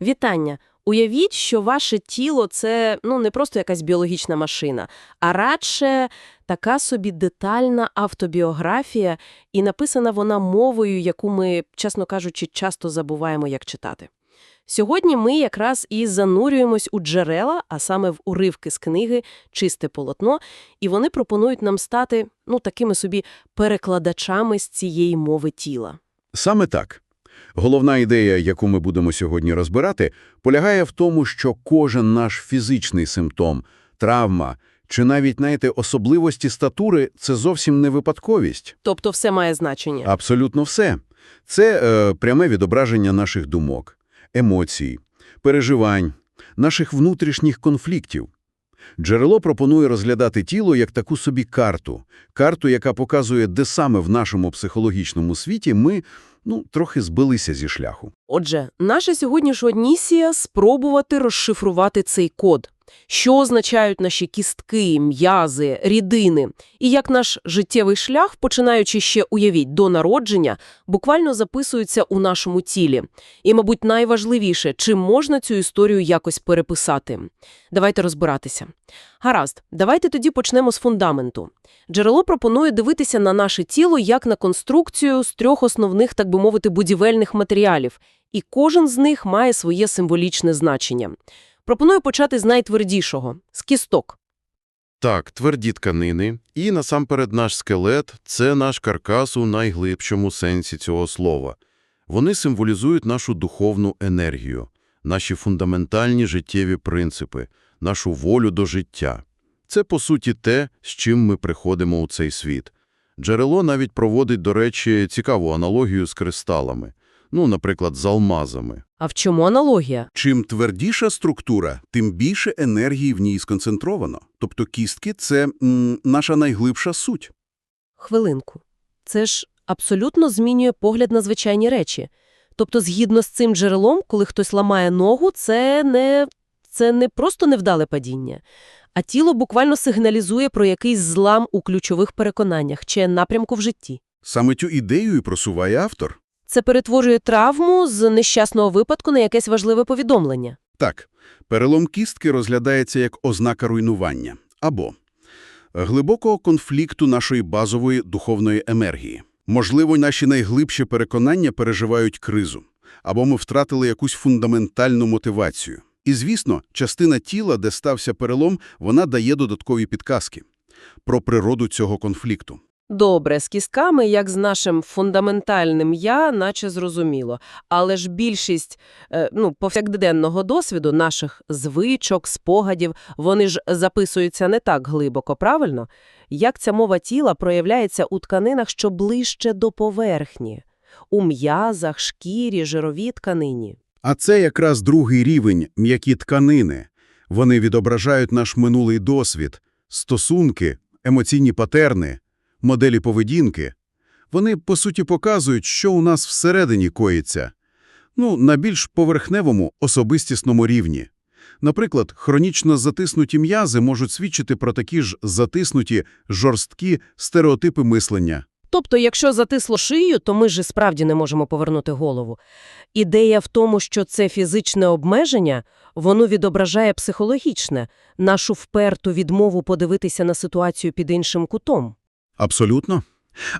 Вітання! Уявіть, що ваше тіло – це ну, не просто якась біологічна машина, а радше така собі детальна автобіографія, і написана вона мовою, яку ми, чесно кажучи, часто забуваємо, як читати. Сьогодні ми якраз і занурюємось у джерела, а саме в уривки з книги «Чисте полотно», і вони пропонують нам стати ну, такими собі перекладачами з цієї мови тіла. Саме так. Головна ідея, яку ми будемо сьогодні розбирати, полягає в тому, що кожен наш фізичний симптом, травма чи навіть, знаєте, особливості статури – це зовсім не випадковість. Тобто все має значення. Абсолютно все. Це е, пряме відображення наших думок, емоцій, переживань, наших внутрішніх конфліктів. Джерело пропонує розглядати тіло як таку собі карту. Карту, яка показує, де саме в нашому психологічному світі ми, ну, трохи збилися зі шляху. Отже, наша сьогоднішня місія – спробувати розшифрувати цей код. Що означають наші кістки, м'язи, рідини, і як наш життєвий шлях, починаючи ще, уявіть, до народження, буквально записується у нашому тілі. І, мабуть, найважливіше, чи можна цю історію якось переписати. Давайте розбиратися. Гаразд, давайте тоді почнемо з фундаменту. Джерело пропонує дивитися на наше тіло як на конструкцію з трьох основних, так би мовити, будівельних матеріалів, і кожен з них має своє символічне значення. Пропоную почати з найтвердішого – з кісток. Так, тверді тканини. І насамперед наш скелет – це наш каркас у найглибшому сенсі цього слова. Вони символізують нашу духовну енергію, наші фундаментальні життєві принципи, нашу волю до життя. Це, по суті, те, з чим ми приходимо у цей світ. Джерело навіть проводить, до речі, цікаву аналогію з кристалами. Ну, наприклад, з алмазами. А в чому аналогія? Чим твердіша структура, тим більше енергії в ній сконцентровано. Тобто кістки – це м, наша найглибша суть. Хвилинку. Це ж абсолютно змінює погляд на звичайні речі. Тобто, згідно з цим джерелом, коли хтось ламає ногу, це не, це не просто невдале падіння, а тіло буквально сигналізує про якийсь злам у ключових переконаннях чи напрямку в житті. Саме цю ідею і просуває автор. Це перетворює травму з нещасного випадку на якесь важливе повідомлення. Так, перелом кістки розглядається як ознака руйнування або глибокого конфлікту нашої базової духовної енергії. Можливо, наші найглибші переконання переживають кризу, або ми втратили якусь фундаментальну мотивацію. І, звісно, частина тіла, де стався перелом, вона дає додаткові підказки про природу цього конфлікту. Добре, з кістками, як з нашим фундаментальним «я», наче зрозуміло. Але ж більшість е, ну, повсякденного досвіду, наших звичок, спогадів, вони ж записуються не так глибоко, правильно? Як ця мова тіла проявляється у тканинах, що ближче до поверхні? У м'язах, шкірі, жировій тканині. А це якраз другий рівень – м'які тканини. Вони відображають наш минулий досвід, стосунки, емоційні патерни, моделі поведінки. Вони, по суті, показують, що у нас всередині коїться. Ну, на більш поверхневому, особистісному рівні. Наприклад, хронічно затиснуті м'язи можуть свідчити про такі ж затиснуті, жорсткі стереотипи мислення. Тобто, якщо затисло шию, то ми ж справді не можемо повернути голову. Ідея в тому, що це фізичне обмеження, воно відображає психологічне, нашу вперту відмову подивитися на ситуацію під іншим кутом. Абсолютно.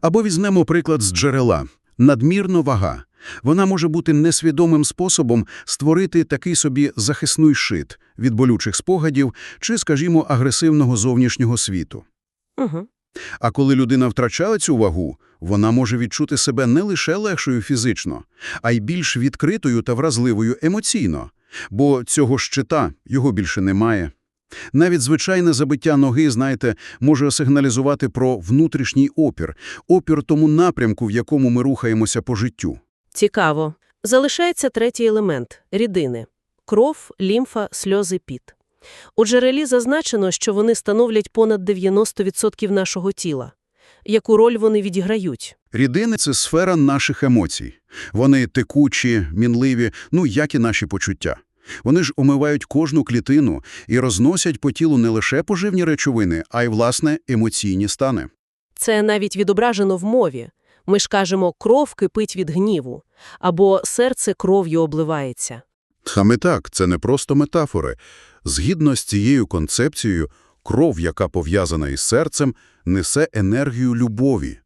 Або візьмемо приклад з джерела. Надмірна вага. Вона може бути несвідомим способом створити такий собі захисний шит від болючих спогадів чи, скажімо, агресивного зовнішнього світу. Угу. А коли людина втрачає цю вагу, вона може відчути себе не лише легшою фізично, а й більш відкритою та вразливою емоційно, бо цього щита його більше немає. Навіть звичайне забиття ноги, знаєте, може сигналізувати про внутрішній опір, опір тому напрямку, в якому ми рухаємося по життю. Цікаво. Залишається третій елемент – рідини. Кров, лімфа, сльози, піт. У джерелі зазначено, що вони становлять понад 90% нашого тіла. Яку роль вони відіграють? Рідини – це сфера наших емоцій. Вони текучі, мінливі, ну, як і наші почуття. Вони ж омивають кожну клітину і розносять по тілу не лише поживні речовини, а й, власне, емоційні стани. Це навіть відображено в мові. Ми ж кажемо «кров кипить від гніву» або «серце кров'ю обливається». Саме так, це не просто метафори. Згідно з цією концепцією, кров, яка пов'язана із серцем, несе енергію любові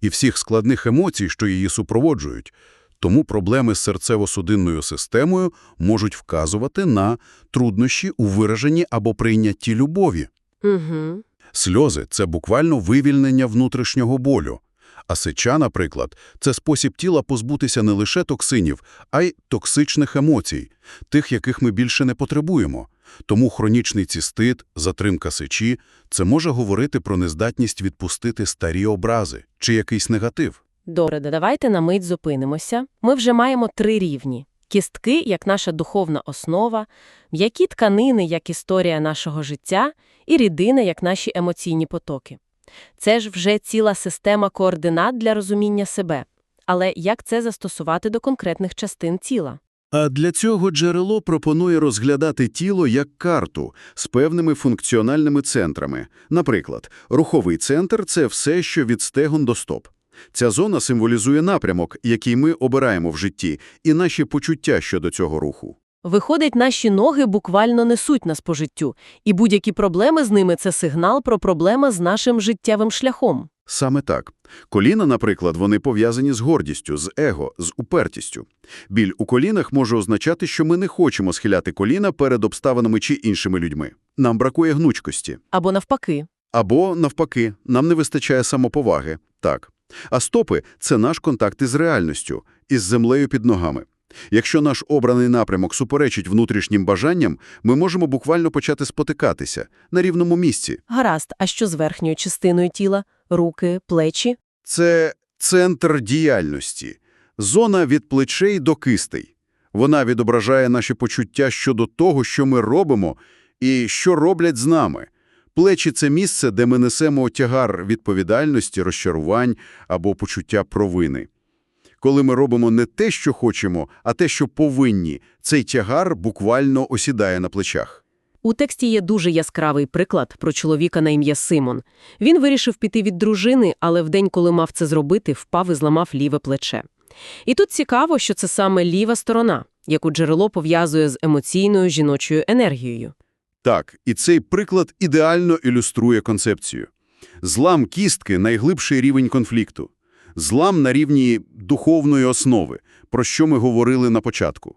і всіх складних емоцій, що її супроводжують. Тому проблеми з серцево-судинною системою можуть вказувати на труднощі у вираженні або прийнятті любові. Угу. Сльози – це буквально вивільнення внутрішнього болю. А сеча, наприклад, це спосіб тіла позбутися не лише токсинів, а й токсичних емоцій, тих, яких ми більше не потребуємо. Тому хронічний цистит, затримка сечі – це може говорити про нездатність відпустити старі образи чи якийсь негатив. Добре, давайте на мить зупинимося. Ми вже маємо три рівні. Кістки, як наша духовна основа, м'які тканини, як історія нашого життя, і рідини, як наші емоційні потоки. Це ж вже ціла система координат для розуміння себе. Але як це застосувати до конкретних частин тіла? А для цього джерело пропонує розглядати тіло як карту з певними функціональними центрами. Наприклад, руховий центр – це все, що від стегон до стоп. Ця зона символізує напрямок, який ми обираємо в житті, і наші почуття щодо цього руху. Виходить, наші ноги буквально несуть нас по життю, і будь-які проблеми з ними – це сигнал про проблеми з нашим життєвим шляхом. Саме так. Коліна, наприклад, вони пов'язані з гордістю, з его, з упертістю. Біль у колінах може означати, що ми не хочемо схиляти коліна перед обставинами чи іншими людьми. Нам бракує гнучкості. Або навпаки. Або, навпаки, нам не вистачає самоповаги. Так. А стопи – це наш контакт із реальністю, із землею під ногами. Якщо наш обраний напрямок суперечить внутрішнім бажанням, ми можемо буквально почати спотикатися на рівному місці. Гаразд, а що з верхньою частиною тіла? Руки, плечі? Це центр діяльності, зона від плечей до кистей. Вона відображає наші почуття щодо того, що ми робимо і що роблять з нами. Плечі – це місце, де ми несемо тягар відповідальності, розчарувань або почуття провини. Коли ми робимо не те, що хочемо, а те, що повинні, цей тягар буквально осідає на плечах. У тексті є дуже яскравий приклад про чоловіка на ім'я Симон. Він вирішив піти від дружини, але в день, коли мав це зробити, впав і зламав ліве плече. І тут цікаво, що це саме ліва сторона, яку джерело пов'язує з емоційною жіночою енергією. Так, і цей приклад ідеально ілюструє концепцію. Злам кістки – найглибший рівень конфлікту. Злам на рівні духовної основи, про що ми говорили на початку.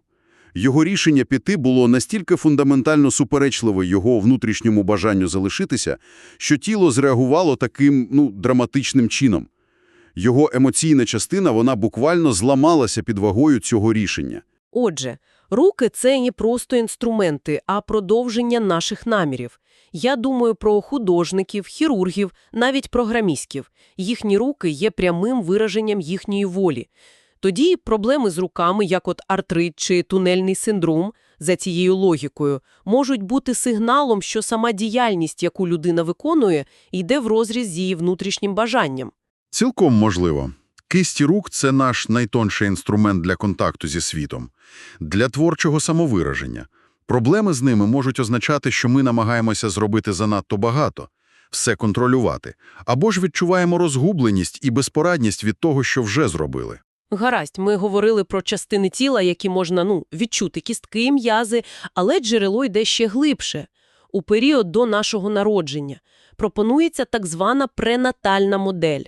Його рішення піти було настільки фундаментально суперечливе його внутрішньому бажанню залишитися, що тіло зреагувало таким, ну, драматичним чином. Його емоційна частина, вона буквально зламалася під вагою цього рішення. Отже, руки – це не просто інструменти, а продовження наших намірів. Я думаю про художників, хірургів, навіть програмістів. Їхні руки є прямим вираженням їхньої волі. Тоді проблеми з руками, як от артрит чи тунельний синдром, за цією логікою, можуть бути сигналом, що сама діяльність, яку людина виконує, йде в розріз з її внутрішнім бажанням. Цілком можливо. Кисті рук – це наш найтонший інструмент для контакту зі світом, для творчого самовираження. Проблеми з ними можуть означати, що ми намагаємося зробити занадто багато, все контролювати, або ж відчуваємо розгубленість і безпорадність від того, що вже зробили. Гаразд, ми говорили про частини тіла, які можна ну, відчути кістки, м'язи, але джерело йде ще глибше. У період до нашого народження пропонується так звана пренатальна модель.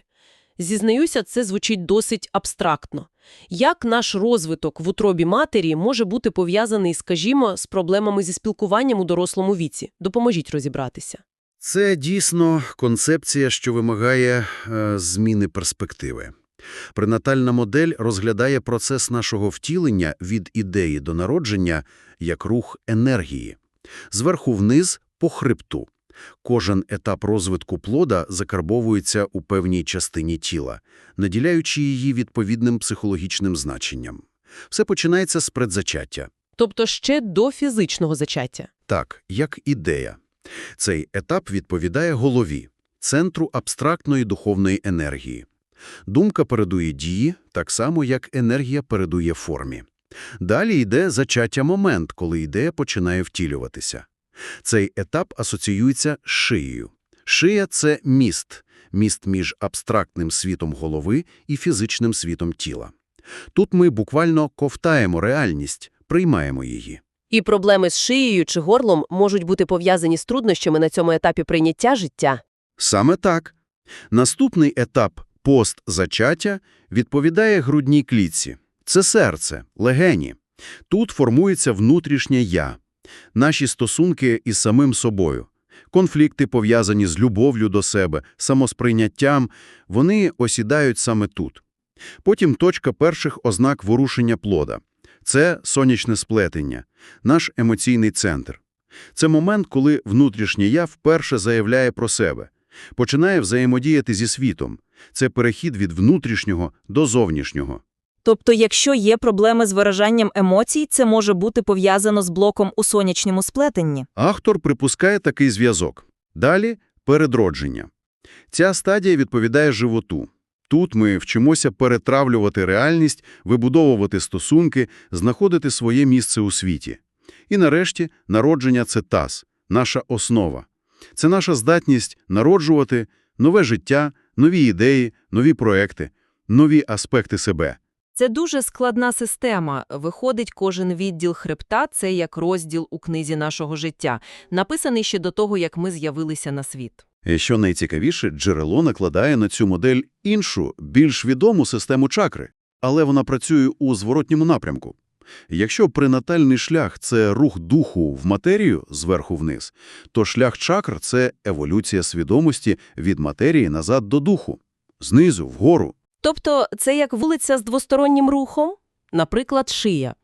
Зізнаюся, це звучить досить абстрактно. Як наш розвиток в утробі матері може бути пов'язаний, скажімо, з проблемами зі спілкуванням у дорослому віці? Допоможіть розібратися. Це дійсно концепція, що вимагає е, зміни перспективи. Пренатальна модель розглядає процес нашого втілення від ідеї до народження як рух енергії. Зверху вниз – по хребту. Кожен етап розвитку плода закарбовується у певній частині тіла, наділяючи її відповідним психологічним значенням. Все починається з предзачаття. Тобто ще до фізичного зачаття. Так, як ідея. Цей етап відповідає голові, центру абстрактної духовної енергії. Думка передує дії, так само, як енергія передує формі. Далі йде зачаття-момент, коли ідея починає втілюватися. Цей етап асоціюється з шиєю. Шия – це міст, міст між абстрактним світом голови і фізичним світом тіла. Тут ми буквально ковтаємо реальність, приймаємо її. І проблеми з шиєю чи горлом можуть бути пов'язані з труднощами на цьому етапі прийняття життя. Саме так. Наступний етап постзачаття відповідає грудній клітці. Це серце, легені. Тут формується внутрішнє «я», наші стосунки із самим собою. Конфлікти, пов'язані з любов'ю до себе, самосприйняттям, вони осідають саме тут. Потім точка перших ознак ворушення плода. Це сонячне сплетення, наш емоційний центр. Це момент, коли внутрішнє «я» вперше заявляє про себе, починає взаємодіяти зі світом. Це перехід від внутрішнього до зовнішнього. Тобто, якщо є проблеми з виражанням емоцій, це може бути пов'язано з блоком у сонячному сплетенні. Автор припускає такий зв'язок. Далі – передродження. Ця стадія відповідає животу. Тут ми вчимося перетравлювати реальність, вибудовувати стосунки, знаходити своє місце у світі. І нарешті народження – це таз, наша основа. Це наша здатність народжувати нове життя, нові ідеї, нові проекти, нові аспекти себе. Це дуже складна система. Виходить, кожен відділ хребта – це як розділ у книзі нашого життя, написаний ще до того, як ми з'явилися на світ. І Що найцікавіше, джерело накладає на цю модель іншу, більш відому систему чакри, але вона працює у зворотньому напрямку. Якщо пренатальний шлях – це рух духу в матерію зверху вниз, то шлях чакр – це еволюція свідомості від матерії назад до духу, знизу вгору. Тобто це як вулиця з двостороннім рухом? Наприклад, шия.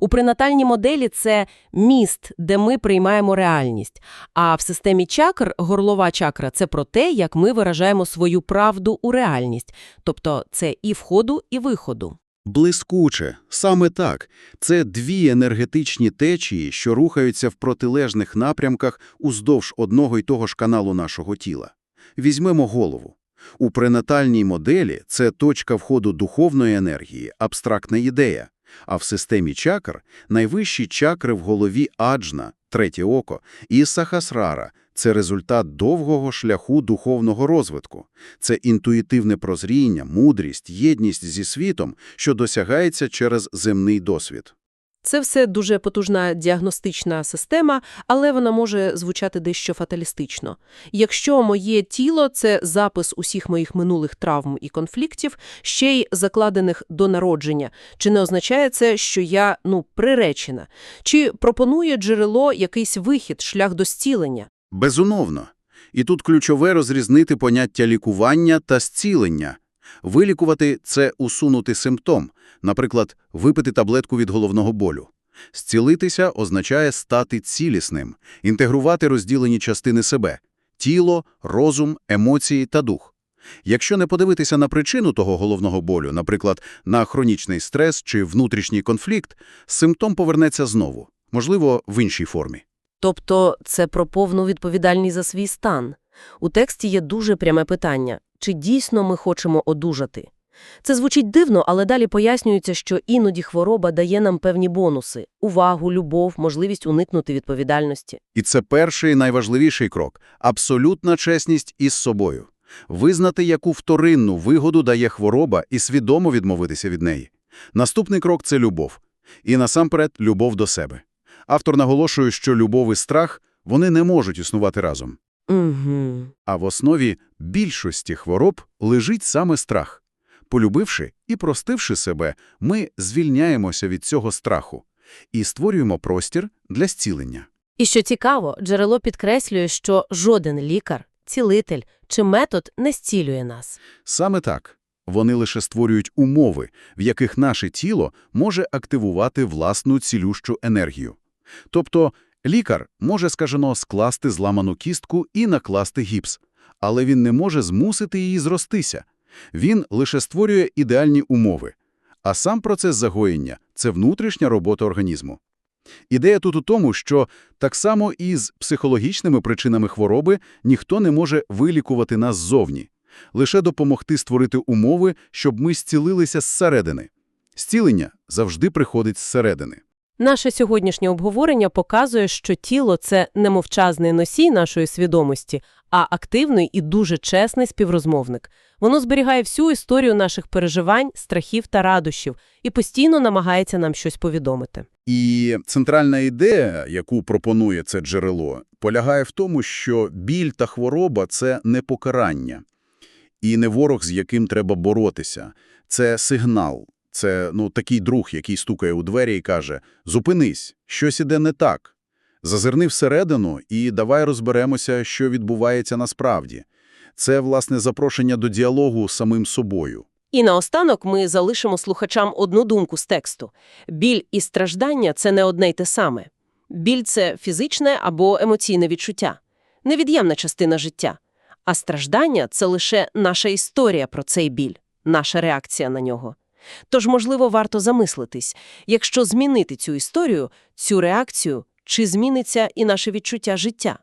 У пренатальній моделі це міст, де ми приймаємо реальність. А в системі чакр горлова чакра – це про те, як ми виражаємо свою правду у реальність. Тобто це і входу, і виходу. Блискуче, саме так. Це дві енергетичні течії, що рухаються в протилежних напрямках уздовж одного й того ж каналу нашого тіла. Візьмемо голову. У пренатальній моделі це точка входу духовної енергії, абстрактна ідея. А в системі чакр – найвищі чакри в голові аджна, третє око, і сахасрара – це результат довгого шляху духовного розвитку. Це інтуїтивне прозріння, мудрість, єдність зі світом, що досягається через земний досвід. Це все дуже потужна діагностична система, але вона може звучати дещо фаталістично. Якщо моє тіло – це запис усіх моїх минулих травм і конфліктів, ще й закладених до народження, чи не означає це, що я, ну, приречена? Чи пропонує джерело якийсь вихід, шлях до зцілення? Безумовно. І тут ключове розрізнити поняття лікування та зцілення. Вилікувати – це усунути симптом, наприклад, випити таблетку від головного болю. Зцілитися означає стати цілісним, інтегрувати розділені частини себе – тіло, розум, емоції та дух. Якщо не подивитися на причину того головного болю, наприклад, на хронічний стрес чи внутрішній конфлікт, симптом повернеться знову, можливо, в іншій формі. Тобто це про повну відповідальність за свій стан. У тексті є дуже пряме питання – чи дійсно ми хочемо одужати? Це звучить дивно, але далі пояснюється, що іноді хвороба дає нам певні бонуси – увагу, любов, можливість уникнути відповідальності. І це перший і найважливіший крок – абсолютна чесність із собою. Визнати, яку вторинну вигоду дає хвороба і свідомо відмовитися від неї. Наступний крок – це любов. І насамперед – любов до себе. Автор наголошує, що любов і страх – вони не можуть існувати разом. Угу. А в основі більшості хвороб лежить саме страх. Полюбивши і простивши себе, ми звільняємося від цього страху і створюємо простір для зцілення. І що цікаво, джерело підкреслює, що жоден лікар, цілитель чи метод не зцілює нас. Саме так. Вони лише створюють умови, в яких наше тіло може активувати власну цілющу енергію. Тобто лікар може, скажено, скласти зламану кістку і накласти гіпс, але він не може змусити її зростися. Він лише створює ідеальні умови. А сам процес загоєння – це внутрішня робота організму. Ідея тут у тому, що так само і з психологічними причинами хвороби ніхто не може вилікувати нас ззовні. Лише допомогти створити умови, щоб ми зцілилися зсередини. Зцілення завжди приходить зсередини. Наше сьогоднішнє обговорення показує, що тіло – це не мовчазний носій нашої свідомості, а активний і дуже чесний співрозмовник. Воно зберігає всю історію наших переживань, страхів та радощів і постійно намагається нам щось повідомити. І центральна ідея, яку пропонує це джерело, полягає в тому, що біль та хвороба – це не покарання. І не ворог, з яким треба боротися. Це сигнал. Це ну, такий друг, який стукає у двері і каже «Зупинись, щось іде не так». Зазирни всередину і давай розберемося, що відбувається насправді. Це, власне, запрошення до діалогу самим собою. І наостанок ми залишимо слухачам одну думку з тексту. Біль і страждання – це не одне й те саме. Біль – це фізичне або емоційне відчуття, невід'ємна частина життя. А страждання – це лише наша історія про цей біль, наша реакція на нього. Тож, можливо, варто замислитись, якщо змінити цю історію, цю реакцію, чи зміниться і наше відчуття життя.